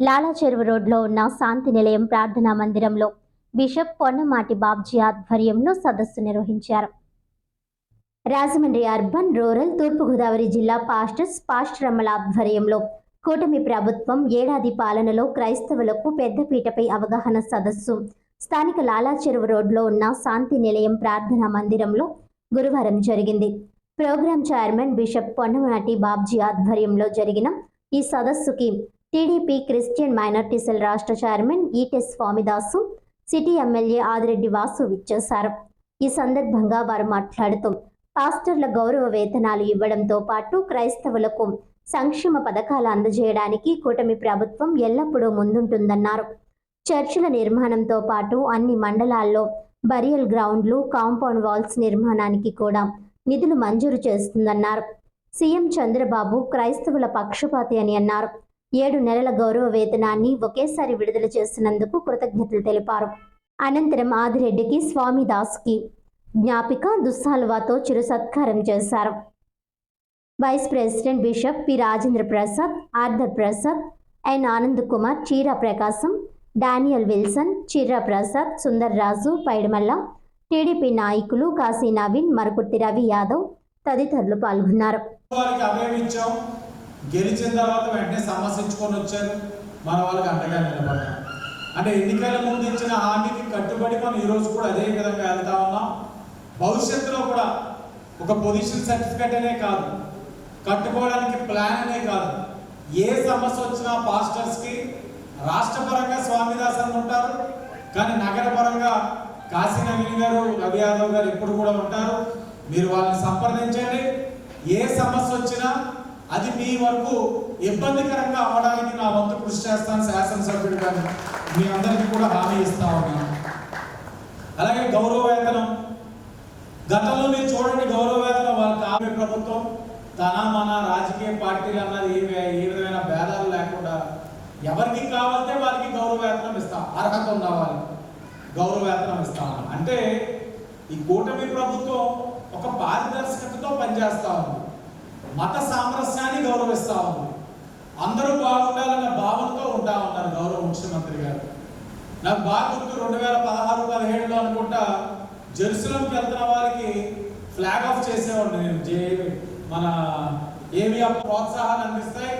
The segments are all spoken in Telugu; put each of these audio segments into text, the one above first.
లాలా చెరువు రోడ్లో ఉన్న శాంతి నిలయం ప్రార్థనా మందిరంలో బిషప్ పొన్నమాటి బాబ్జీ ఆధ్వర్యంలో సదస్సు నిర్వహించారు. రాజమండ్రి అర్బన్ రూరల్ తూర్పుగోదావరి జిల్లా పాస్టర్స్ పాస్టరమ్మల ఆధ్వర్యంలో కూటమి ప్రభుత్వం ఏడాది పాలనలో క్రైస్తవులకు పెద్దపీటపై అవగాహన సదస్సు. స్థానిక లాలా చెరువు రోడ్లో ఉన్న శాంతి నిలయం ప్రార్థనా మందిరంలో గురువారం జరిగింది. Programme chairman bishop Ponnamati Babji ఆధ్వర్యంలో జరిగిన ఈ సదస్సుకి టీడీపీ క్రిస్టియన్ మైనార్టీ సెల్ రాష్ట్ర చైర్మన్ ఈటెస్ స్వామిదాసు సిటీ ఎమ్మెల్యే ఆదిరెడ్డి వాసు విచ్చేశారు. ఈ సందర్భంగా వారు మాట్లాడుతూ పాస్టర్ల గౌరవ వేతనాలు ఇవ్వడంతో పాటు క్రైస్తవులకు సంక్షేమ పథకాలు అందజేయడానికి కూటమి ప్రభుత్వం ఎల్లప్పుడూ ముందుంటుందన్నారు. చర్చిల నిర్మాణంతో పాటు అన్ని మండలాల్లో బరియల్ గ్రౌండ్లు కాంపౌండ్ వాల్స్ నిర్మాణానికి కూడా నిధులు మంజూరు చేస్తుందన్నారు. సీఎం చంద్రబాబు క్రైస్తవుల పక్షపాతి అని అన్నారు. ఏడు నెలల గౌరవ వేతనాన్ని ఒకేసారి విడుదల చేస్తున్నందుకు కృతజ్ఞతలు తెలిపారు. అనంతరం ఆదిరెడ్డికి స్వామి దాస్కి జ్ఞాపిక దుస్సాలువాతో చిరు సత్కారం చేశారు. Vice president bishop P. Rajendra Prasad Arthur Prasad N. Anand Kumar Cheera Prakasam Daniel Wilson Cheera Prasad Sundar Raju Paidimalla TDP నాయకులు కాశీ నవీన్ మరకుర్తి రవి యాదవ్ తదితరులు పాల్గొన్నారు. గెలిచిన తర్వాత వెంటనే సమస్యించుకొని వచ్చారు. మన వాళ్ళకి అండగా నిలబడ్డాం అంటే ఎన్నికల ముందు ఇచ్చిన హామీకి కట్టుబడి మనం ఈరోజు కూడా అదే విధంగా వెళ్తా ఉన్నాం. భవిష్యత్తులో కూడా ఒక పొజిషన్ సర్టిఫికెట్ అనే కాదు కట్టుకోవడానికి ప్లాన్ అనే కాదు. ఏ సమస్య వచ్చినా పాస్టర్స్కి రాష్ట్రపరంగా స్వామిదాసన్ ఉంటారు కానీ నగరపరంగా కాశీ నవీన్ గారు రవి యాదవ్ గారు ఎప్పుడు కూడా ఉంటారు. మీరు వాళ్ళని సంప్రదించండి. ఏ సమస్య వచ్చినా అది మీ వరకు ఇబ్బందికరంగా అవ్వడానికి నా వంతు కృషి చేస్తాను శాసనసభ్యుడిగా మీ అందరికీ కూడా హామీ ఇస్తా ఉన్నాను. అలాగే గౌరవ వేతనం. గతంలో మీరు చూడండి గౌరవ వేతనం వాళ్ళకి ఆమె ప్రభుత్వం తన మన రాజకీయ పార్టీలు అన్నది ఏ ఏ విధమైన భేదాలు లేకుండా ఎవరికి కావాలంటే వారికి గౌరవ వేతనం ఇస్తాం అర్హత ఉన్న వాళ్ళకి గౌరవ వేతనం ఇస్తాం అంటే ఈ కూటమి ప్రభుత్వం ఒక పారదర్శకతతో పనిచేస్తా ఉంది. మత సామరస్యాన్ని గౌరవిస్తా ఉంది. అందరూ బాగుండాలన్న భావంతో ఉంటా ఉన్నారు గౌరవ ముఖ్యమంత్రి గారు. నాకు బాగా గుర్తు రెండు వేల పదహారు పదిహేడులో అనుకుంటా జెరూసలంకి వెళ్తున్న వారికి ఫ్లాగ్ ఆఫ్ చేసేవాడిని నేను. జే మన ఏవి ప్రోత్సాహాన్ని అందిస్తాయి.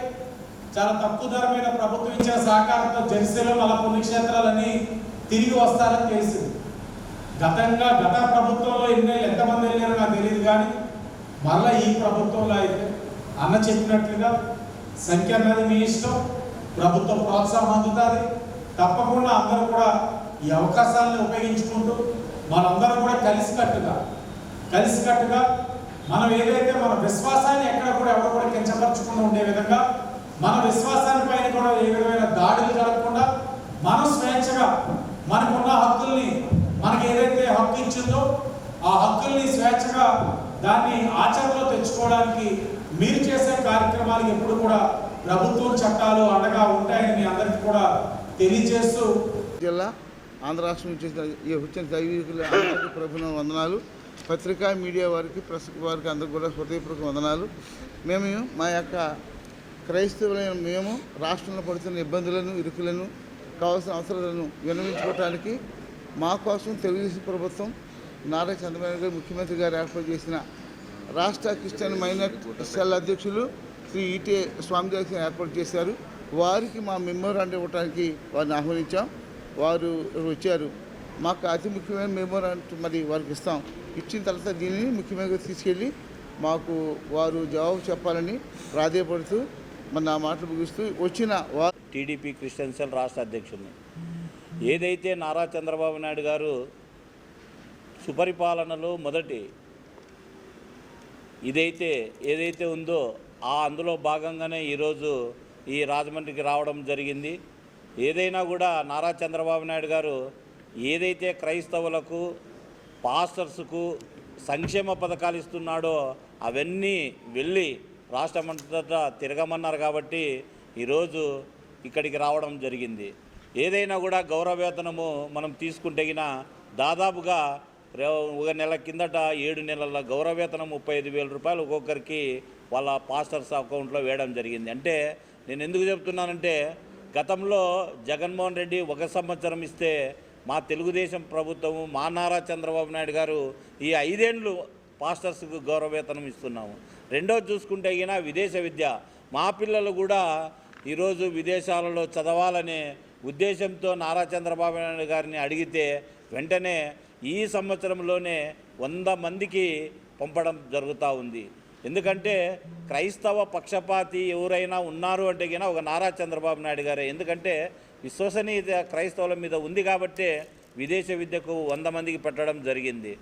చాలా తక్కువ ధర మీద ప్రభుత్వం ఇచ్చిన సహకారంతో జెరూసలం అలా పుణ్యక్షేత్రాలని తిరిగి వస్తారని తెలిసింది. గతంగా గత ప్రభుత్వంలో ఎన్ని ఎంతమంది వెళ్ళారో నాకు తెలియదు కానీ మళ్ళీ ఈ ప్రభుత్వంలో అయితే అన్న చెప్పినట్లుగా సంఖ్య అన్నది మీ ఇష్టం ప్రభుత్వం ప్రోత్సాహం అందుతుంది. తప్పకుండా అందరూ కూడా ఈ అవకాశాలను ఉపయోగించుకుంటూ మనందరం కూడా కలిసికట్టుగా కలిసికట్టుగా మనం ఏదైతే మన విశ్వాసాన్ని ఎక్కడ కూడా ఎవరు కూడా కించపరచకుండా ఉండే విధంగా మన విశ్వాసాన్ని పైన కూడా ఏ విధమైన దాడులు జరగకుండా మనం స్వేచ్ఛగా మనకున్న హక్కుల్ని మనకి ఏదైతే హక్కు ఇచ్చిందో ఆ హక్కుల్ని స్వేచ్ఛగా దాన్ని ఆచరణలో తెచ్చుకోవడానికి మీరు చేసే కార్యక్రమాలు ఎప్పుడు కూడా ప్రభుత్వం చట్టాలు అండగా ఉంటాయని మీ అందరికీ కూడా తెలియజేస్తూ జిల్లా ఆంధ్ర రాష్ట్రం నుంచి వచ్చిన ఈ దైవికులు అందరికీ ప్రభుత్వం వందనాలు. పత్రికా మీడియా వారికి ప్రెస్ వారికి అందరికీ కూడా హృదయపూర్వక వందనాలు. మేము మా యొక్క క్రైస్తవులైన మేము రాష్ట్రంలో పడుతున్న ఇబ్బందులను ఇరుకులను కావాల్సిన అవసరాలను విన్నవించుకోవటానికి మా కోసం తెలుగుదేశం ప్రభుత్వం నారా చంద్రబాబు గారు ముఖ్యమంత్రి గారు ఏర్పాటు చేసిన రాష్ట్ర క్రిస్టియన్ మైనర్ సెల్ అధ్యక్షులు శ్రీ ఈటే స్వామి గారిని ఏర్పాటు చేశారు. వారికి మా మెమోరాండం ఇవ్వడానికి వారిని ఆహ్వానించాం. వారు వచ్చారు. మాకు అతి ముఖ్యమైన మెమోరాండం మరి వారికి ఇస్తాం. ఇచ్చిన తర్వాత దీనిని ముఖ్యమంత్రి తీసుకెళ్ళి మాకు వారు జవాబు చెప్పాలని ప్రాధేయపడుతూ మన మాటలు ముగిస్తూ వచ్చిన వారు టీడీపీ క్రిస్టియన్ సెల్ రాష్ట్ర అధ్యక్షుడిని. ఏదైతే నారా చంద్రబాబు నాయుడు గారు సుపరిపాలనలో మొదటి ఇదైతే ఏదైతే ఉందో ఆ అందులో భాగంగానే ఈరోజు ఈ రాజమండ్రికి రావడం జరిగింది. ఏదైనా కూడా నారా చంద్రబాబు నాయుడు గారు ఏదైతే క్రైస్తవులకు పాస్టర్స్కు సంక్షేమ పథకాలు ఇస్తున్నాడో అవన్నీ వెళ్ళి రాష్ట్రమంతటా తిరగమన్నారు కాబట్టి ఈరోజు ఇక్కడికి రావడం జరిగింది. ఏదైనా కూడా గౌరవ వేతనము మనం తీసుకుంటే దాదాపుగా ఒక నెల కిందట ఏడు నెలల గౌరవ వేతనం ముప్పై ఐదు వేల రూపాయలు ఒక్కొక్కరికి వాళ్ళ పాస్టర్స్ అకౌంట్లో వేయడం జరిగింది. అంటే నేను ఎందుకు చెప్తున్నానంటే గతంలో జగన్మోహన్ రెడ్డి ఒక సంవత్సరం ఇస్తే మా తెలుగుదేశం ప్రభుత్వము మా నారా చంద్రబాబు నాయుడు గారు ఈ ఐదేండ్లు పాస్టర్స్కు గౌరవవేతనం ఇస్తున్నాము. రెండోది చూసుకుంటే అయినా విదేశ విద్య. మా పిల్లలు కూడా ఈరోజు విదేశాలలో చదవాలనే ఉద్దేశంతో నారా చంద్రబాబు నాయుడు గారిని అడిగితే వెంటనే ఈ సంవత్సరంలోనే వంద మందికి పంపడం జరుగుతూ ఉంది. ఎందుకంటే క్రైస్తవ పక్షపాతి ఎవరైనా ఉన్నారు అంటే కన్నా ఒక నారా చంద్రబాబు నాయుడు గారే. ఎందుకంటే విశ్వసనీయత క్రైస్తవుల మీద ఉంది కాబట్టే విదేశ విద్యకు వంద మందికి పెట్టడం జరిగింది.